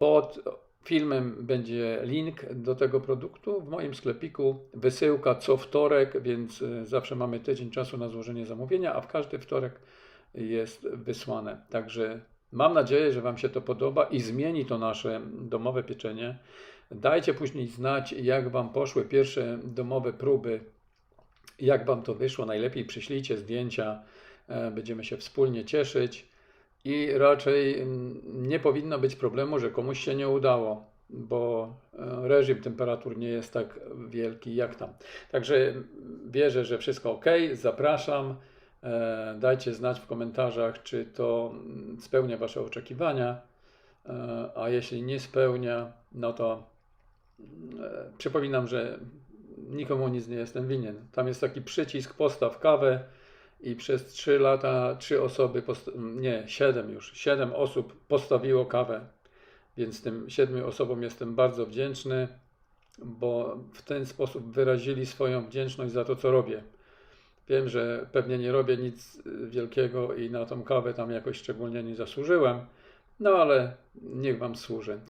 Pod filmem będzie link do tego produktu w moim sklepiku. Wysyłka co wtorek, więc y, zawsze mamy tydzień czasu na złożenie zamówienia, a w każdy wtorek jest wysłane. Także mam nadzieję, że Wam się to podoba i zmieni to nasze domowe pieczenie. Dajcie później znać, jak Wam poszły pierwsze domowe próby, jak Wam to wyszło. Najlepiej przyślijcie zdjęcia, e, będziemy się wspólnie cieszyć. I raczej mm, nie powinno być problemu, że komuś się nie udało, bo e, reżim temperatur nie jest tak wielki jak tam. Także wierzę, że wszystko ok. Zapraszam. E, Dajcie znać w komentarzach, czy to mm, spełnia Wasze oczekiwania. E, A jeśli nie spełnia, no to przypominam, że nikomu nic nie jestem winien. Tam jest taki przycisk postaw kawę i przez 3 lata trzy osoby, post- nie, 7 już, 7 osób postawiło kawę, więc tym 7 osobom jestem bardzo wdzięczny, bo w ten sposób wyrazili swoją wdzięczność za to, co robię. Wiem, że pewnie nie robię nic wielkiego i na tą kawę tam jakoś szczególnie nie zasłużyłem, no ale niech Wam służy.